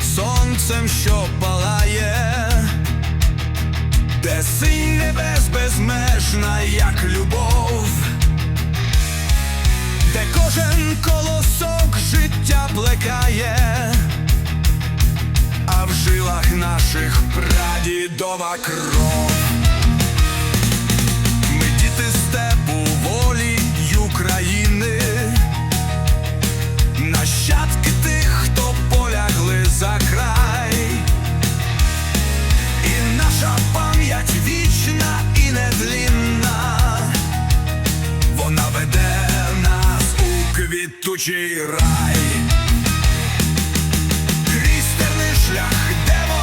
під сонцем, що палає, де синь небес безмежна, як любов, де кожен колосок життя плекає, а в жилах наших прадідова кров. Квітучий рай. Крізь шлях йдемо,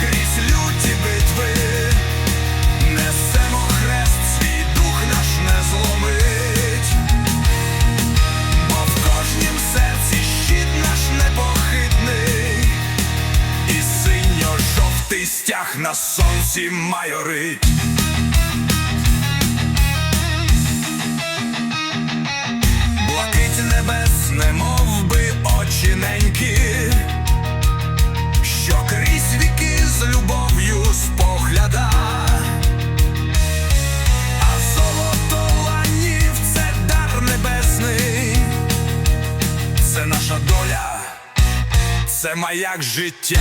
крізь люті битви, несемо хрест, свій дух наш не зломить, бо в кожнім серці щит наш непохитний, і синьо-жовтий стяг на сонці майорить. Очі що крізь віки з любов'ю спогляда, а золото ланів це дар небесний, це наша доля, це маяк життя.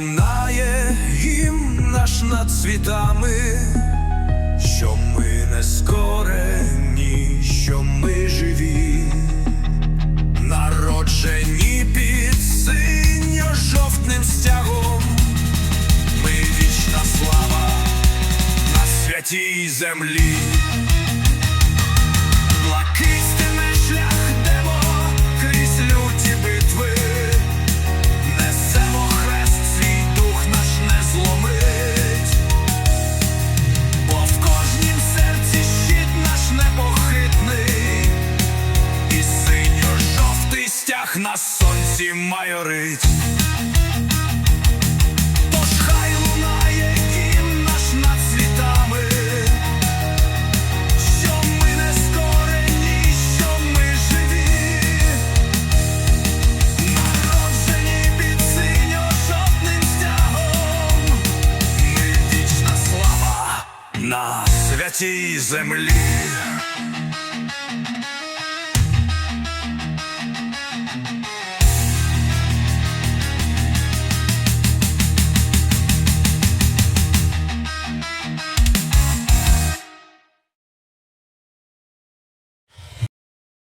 Лунає гімн наш над світами, що ми не скорені, що ми живі, народжені під синьо-жовтним стягом, ми вічна слава на святій землі. Майорить. Тож лунає гімн світами, що ми не скорені, що ми живі. Народжені під синьо-жовтним стягом, вічна слава на святій землі.